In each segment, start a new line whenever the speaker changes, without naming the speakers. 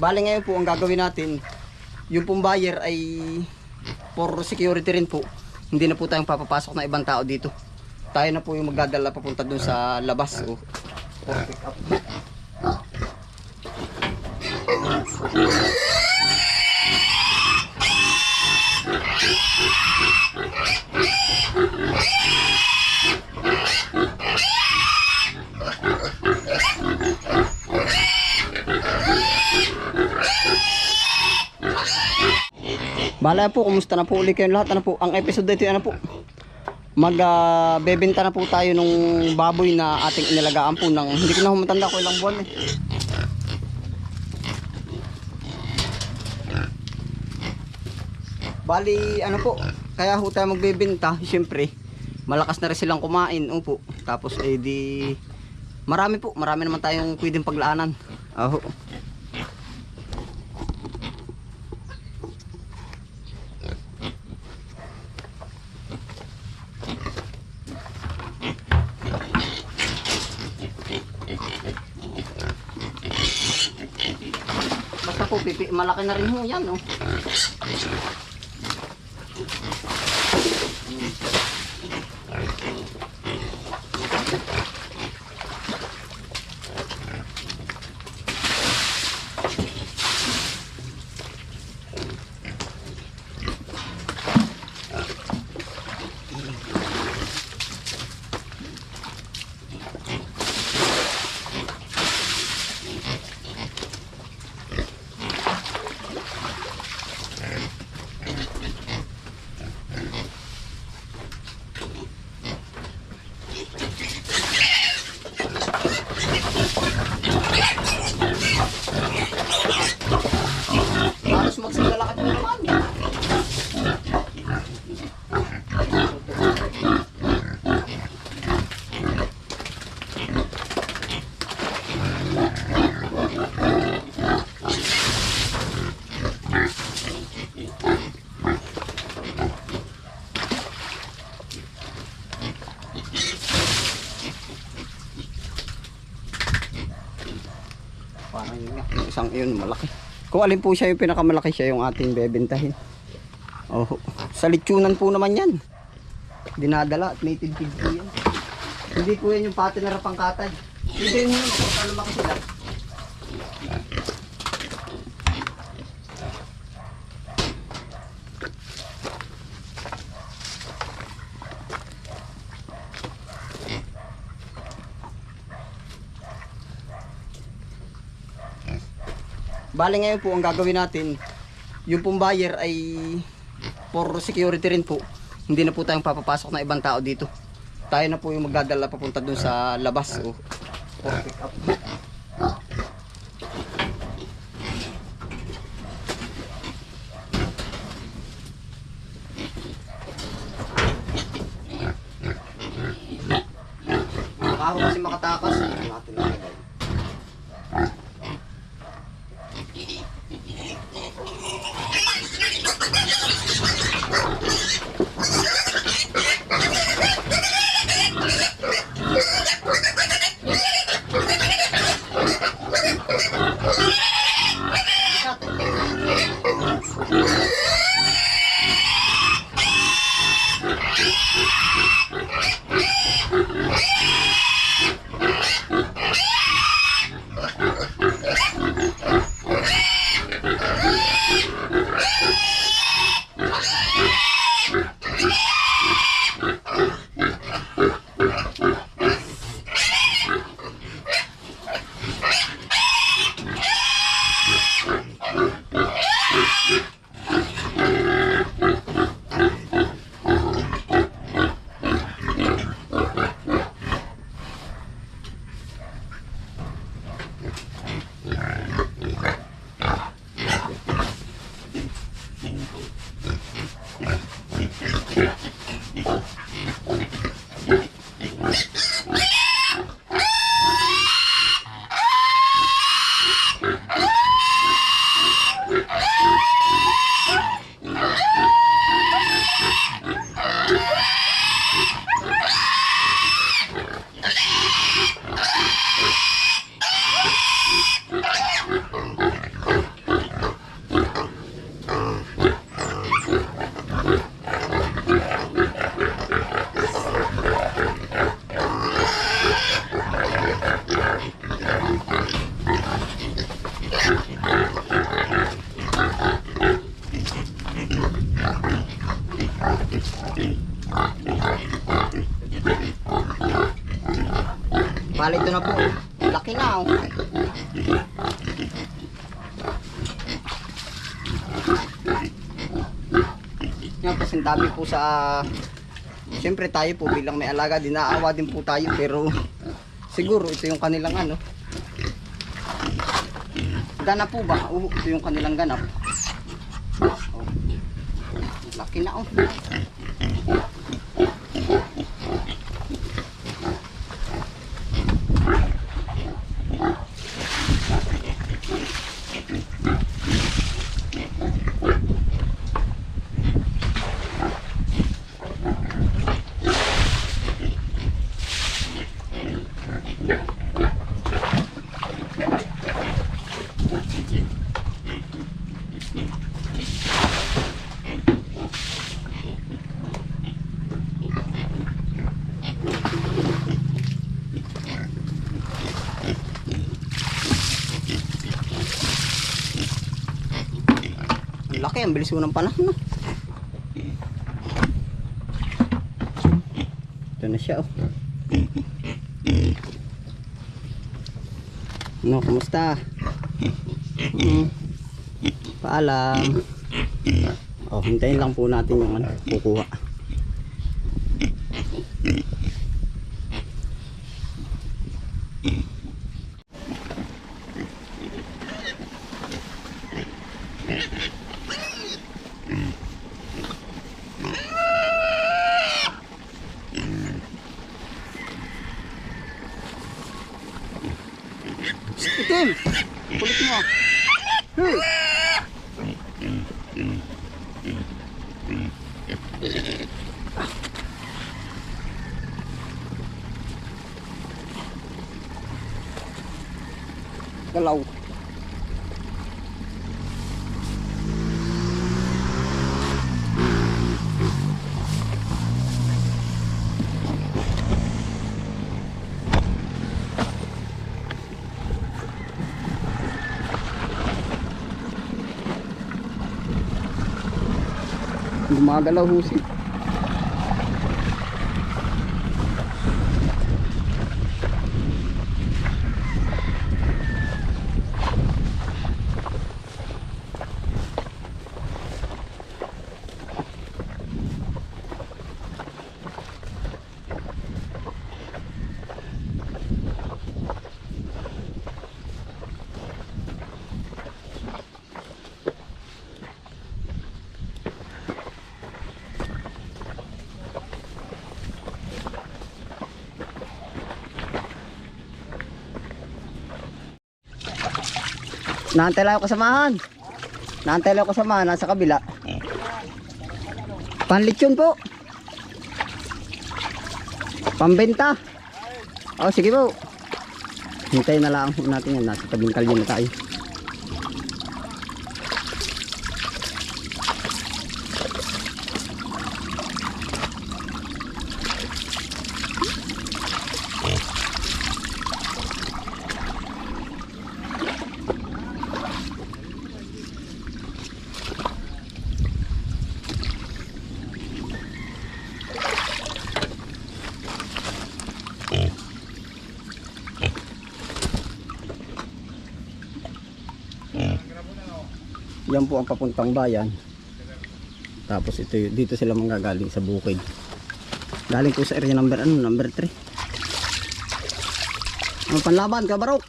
Bali ngayon po ang gagawin natin, yung pong buyer ay for security rin po. Hindi na po tayong papapasok na ibang tao dito. Tayo na po yung magdadala papunta dun sa labas. Oh. For pick up. Bala po, kumusta na po ulit kayong lahat? Ano po, ang episode dito ano po? Magbebenta na po tayo nung baboy na ating inilagaan po ng hindi ko na humatanda ko ilang buwan eh. Bali, ano po, kaya ho tayo magbebenta, siyempre, malakas na rin silang kumain, upo. Tapos, eh marami po, marami naman tayong pwedeng paglaanan. Aho. Basta po, pipi, malaki na rin ho yan, oh. Halos magsilalakad na naman. Parang yun isang yun malaki. Kung alin po siya yung pinakamalaki siya yung ating bebentahin. Oh, sa litsunan po naman yan. Dinadala at native feed po yan. Hindi po yan yung pati na rapang katay. Hindi yun yun, kapag lumaki sila. Bali ngayon po ang gagawin natin, yung pong buyer ay for security rin po. Hindi na po tayong papapasok na ibang tao dito. Tayo na po yung magdadala papunta dun sa labas. Oh. For pick up. Baka kasi makatakas. Hindi natin nalagay. Palito na po. Laki na oh. Yan, kasi dami po sa... Siyempre tayo po bilang may alaga, dinaawa din po tayo. Pero siguro ito yung kanilang ano. Ganap po ba? Oo, ito yung kanilang ganap. Oh. Laki na oh. Ang bilis ko ng panahon no. Ito na siya oh. No, kumusta? Hmm. Paalam. Oh, hintayin lang po natin yung ano, kukuha. Galaw. Gumagalaw husi. Naantay lang ako kasamahan. Naantay lang ako kasamahan. Nasa kabila. Panlitsyon po. Pambenta. Oh, sige po. Hintayin na lang natin yan. Nasa tabing kalye na tayo. Yan po ang papuntang bayan. Tapos ito dito sila manggagaling sa bukid. Galing po sa area number ano, number 3. Ano panlaban ka barok?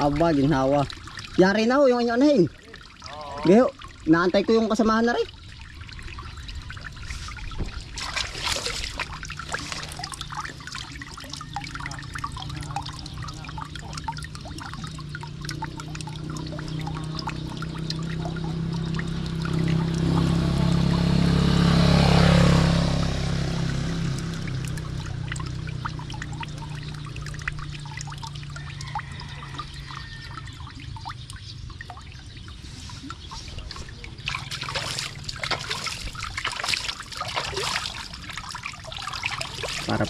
Aba, ginhawa. Yari na ho yung inyo anahin. Gayo, naantay ko yung kasamahan na rin.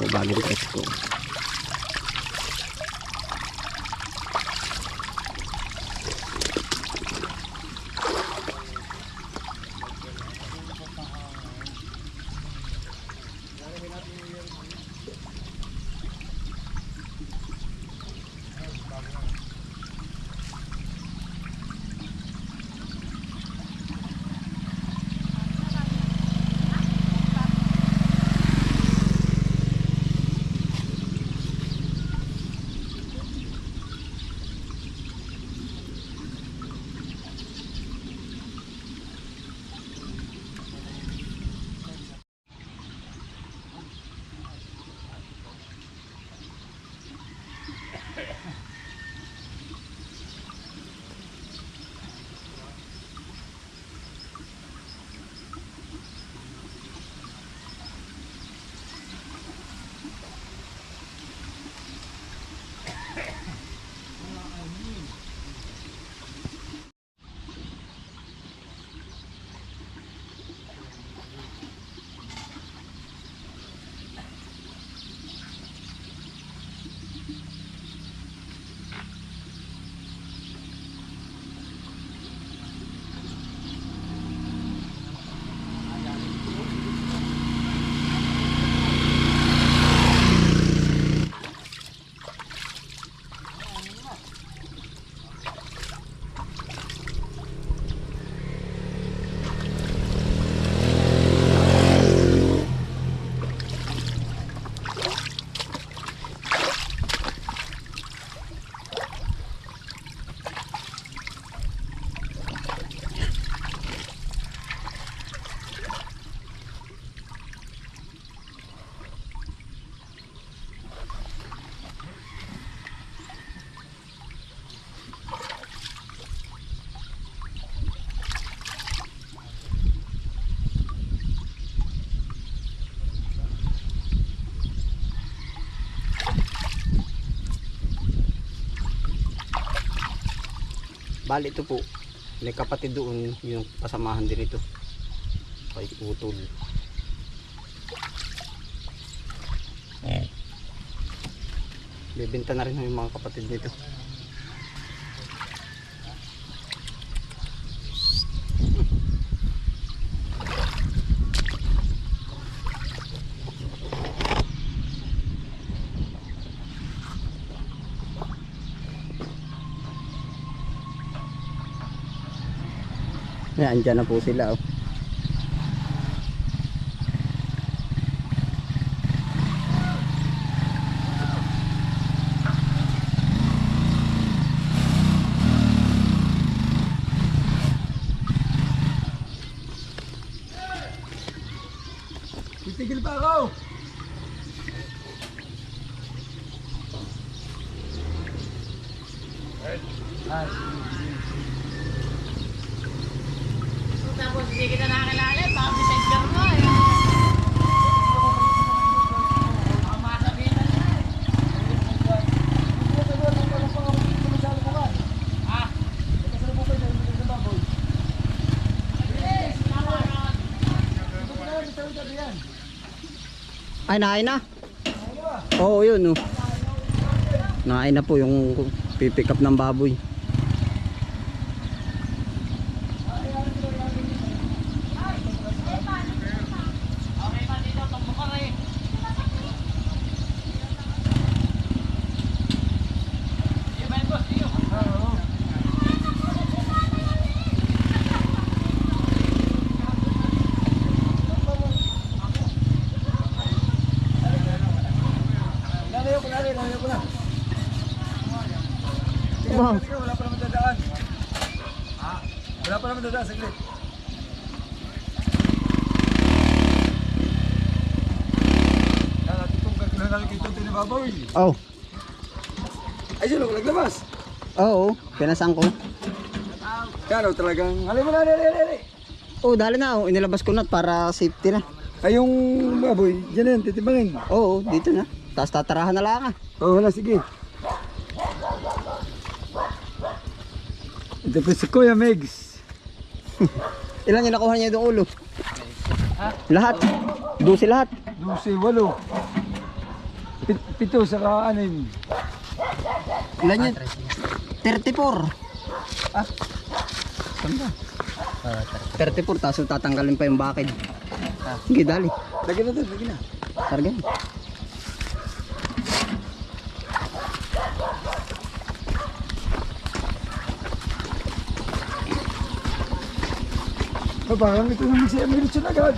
Po bagong expo. Bali ito po. May kapatid doon yung kasamahan din ito. Kay Utol. Bibenta na rin yung mga kapatid nito. Yan, andyan na po sila. Oh.
Titigil pa ako!
Tapos hindi kita nakakilala, baka messenger mo eh. Baka masabihin na siya eh. Ah?
Ay, naay na. Oo, yun. Oh. Naay na po yung pipick up ng baboy.
Okay pa dito, itong bukar eh. Di ba yun, boss? Iyo.
Lalayo ko, lalayo, lalayo ko na. Sige,
Wow.
sige, wala pa naman dadaan. Ah, wala pa naman dadaan, saglit. Yan, natin itong kalkulahan natin kay Tonto ni Baboy.
Oh.
Ay, sino ko naglabas?
Oo, pinasang ko.
Kano talagang, alay mo na, alay, alay, alay.
Oh, dali na. Oh. Inilabas ko na para safety na.
Ay, yung baboy, dyan na yan, titimbangin.
Oo, dito na. Tapos tatarahan na lang ah.
Oo, wala, sige. Ito po si Kuya Megs.
Ilan yung nakuha niya yung ulo? Lahat. Dusi lahat.
12, 8. Pit, pito, saka anim.
Ilan yun? 34.
Ah, saan ba?
34, tapos tatanggalin pa yung bakid. Sige, dali.
Lagyan na doon, lagyan na.
Targan.
Oh, parang ito naman si Emilio agad.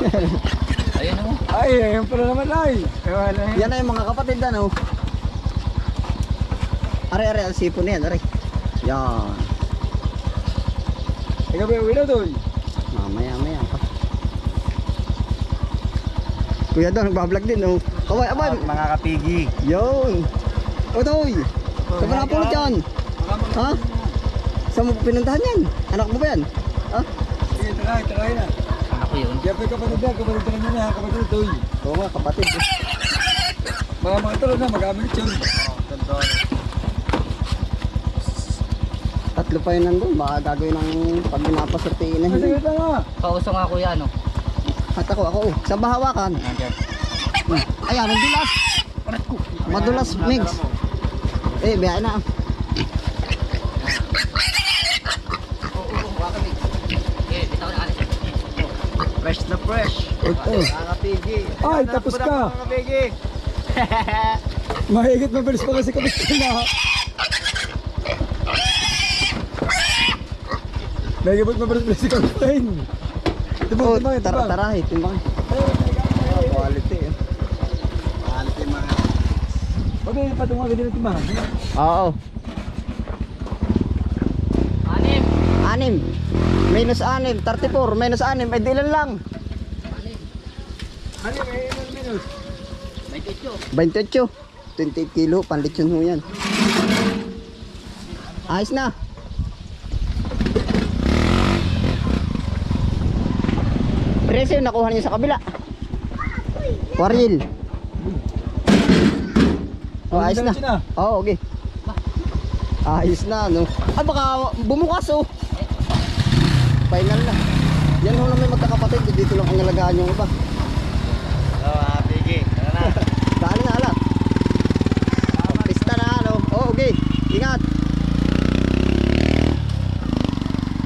Ayun mo.
Ay, ayun pala naman ay. Wala yan.
Yan na yung mga kapatid ano. Are, are, ang sipo na yan, are. Yan.
Ikaw ba uwi na doon?
Mamaya, maya pa. Kuya daw, nagbablog din, oh. Kaway, abay.
Mga kapigi.
Yun. Otoy. Sa ba napulot yan? Ha? Saan mo pinuntahan yan? Anak mo ba yan? Ha?
Sige, try, try na.
Yun.
Kaya pa kapatid na, kapatid na nyo na, kapatid na doon.
Oo nga, kapatid. eh.
Mga mga talo na, mag-amilit yun.
Tatlo pa yun nandun. Baka gagawin ng pag pinapasortiin na
sige
hindi.
na nga.
Kauso nga kuya, ano?
At ako, ako. oh. Sa bahawakan.
Nandiyan.
Hmm. Ayan, ang dulas. Madulas, Migs. Eh, biyahe na.
Okay, bitaw na.
Fresh na fresh.
Ito.
Nakapigi.
Ay, tapos ka.
Nakapigi.
Mahigit mabilis pa kasi kapit na. Mahigit mabilis pa kasi kapit na yun. Tibang,
Oh,
tibang,
tara, tara, timbang. Quality. eh. Quality mga.
Okay, patungan ka din ng timbangan.
Oo.
Anim.
Anim. Minus anim. 34. Minus anim. Eh, di ilan lang.
Ano yung ilan minus?
May tityo.
28. 28 kilo. Panlitsyon ho yan. Ayos na. Presyo, nakuha niya sa kabila. Waril. Oh, ayos na. Oo, okay. Ayos na, no? Ah, baka bumukas, oh. Final na. Yan ho na may magkakapatid. Dito lang ang alagaan yung iba.
Oo, ah, Piggy. Tara na.
Dali na, ala. Pista na, ano? Oh, okay. Ingat.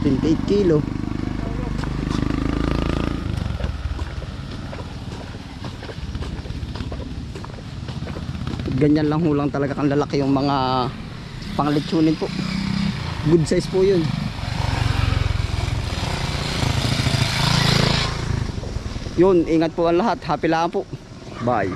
28 kilo. Ganyan lang ho lang talaga kang lalaki yung mga panglitsunin po. Good size po yun. Yun, ingat po ang lahat. Happy lang po. Bye.